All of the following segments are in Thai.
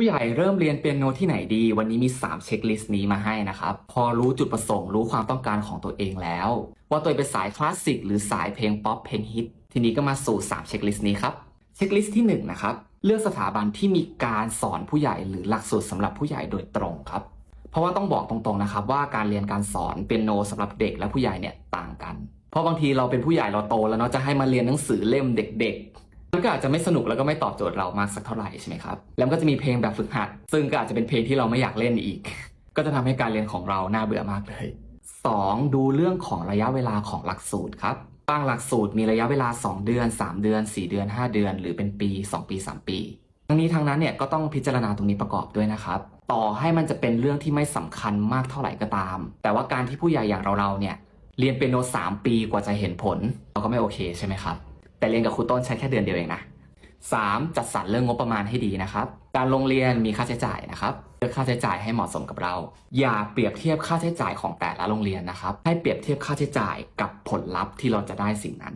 ผู้ใหญ่เริ่มเรียนเปียโนที่ไหนดี วันนี้มี 3 เช็คลิสต์นี้มาให้นะครับ พอรู้จุดประสงค์รู้ความต้องการของตัวเองแล้ว ว่าตัวเองเป็นสายคลาสสิกหรือสายเพลงป๊อปเพลงฮิต ทีนี้ก็มาสู่ 3 เช็คลิสต์นี้ครับ เช็คลิสต์ที่1นะครับ เลือกสถาบันที่มีการสอนผู้ใหญ่หรือหลักสูตรสำหรับผู้ใหญ่โดยตรงครับ เพราะว่าต้องบอกตรงๆนะครับว่าการเรียนการสอนเปียโนสำหรับเด็กและผู้ใหญ่เนี่ยต่างกัน เพราะบางทีเราเป็นผู้ใหญ่เราโตแล้วเนาะจะให้มาเรียนหนังสือเล่มเด็ก ๆ มันก็อาจจะไม่สนุกแล้วก็ไม่ตอบโจทย์เรามากสักเท่าไหร่ใช่ไหมครับ แล้วมันก็จะมีเพลงแบบฝึกหัด ซึ่งก็อาจจะเป็นเพลงที่เราไม่อยากเล่นอีก ก็จะทำให้การเรียนของเราน่าเบื่อมากเลย 2. ดูเรื่องของระยะเวลาของหลักสูตรครับบางหลักสูตรมีระยะเวลา 2 เดือน 3 เดือน 4 เดือน 5 เดือน หรือเป็นปี 2 ปี 3 ปี ทั้งนี้ทั้งนั้นเนี่ยก็ต้องพิจารณาตรงนี้ประกอบด้วยนะครับ ต่อให้มันจะเป็นเรื่องที่ไม่สำคัญมากเท่าไหร่ก็ตาม แต่ว่าการที่ผู้ใหญ่อย่างเราๆเนี่ยเรียนเปียโน3 ปีกว่าจะเห็นผลเราก็ไม่โอเคใช่ไหมครับ แต่เรียนกับครูต้นใช้แค่เดือนเดียวเองนะ 3. จัดสรรเรื่องงบประมาณให้ดีนะครับ การลงเรียนมีค่าใช้จ่ายนะครับเลือกค่าใช้จ่ายให้เหมาะสมกับเรา อย่าเปรียบเทียบค่าใช้จ่ายของแต่ละโรงเรียนนะครับ ให้เปรียบเทียบค่าใช้จ่ายกับผลลัพธ์ที่เราจะได้สิ่งนั้น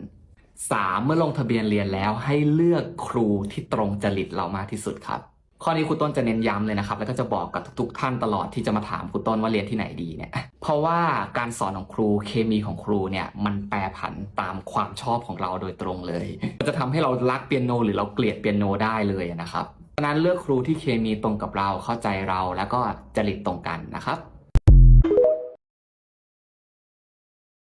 3. เมื่อลงทะเบียนเรียนแล้วให้เลือกครูที่ตรงจริตเรามากที่สุดครับ ข้อนี้ครูต้นจะเน้นย้ำเลยนะครับ แล้วก็จะบอกกับทุกๆ ท่านตลอดที่จะมาถามครูต้นว่าเรียนที่ไหนดีเนี่ย เพราะว่าการสอนของครูเคมีของครูเนี่ยมันแปรผันตามความชอบของเราโดยตรงเลยมันจะทำให้เรารักเปียโน หรือเราเกลียดเปียโนได้เลยนะครับฉะนั้นเลือกครูที่เคมีตรงกับเราเข้าใจเราแล้วก็จริตตรงกันนะครับ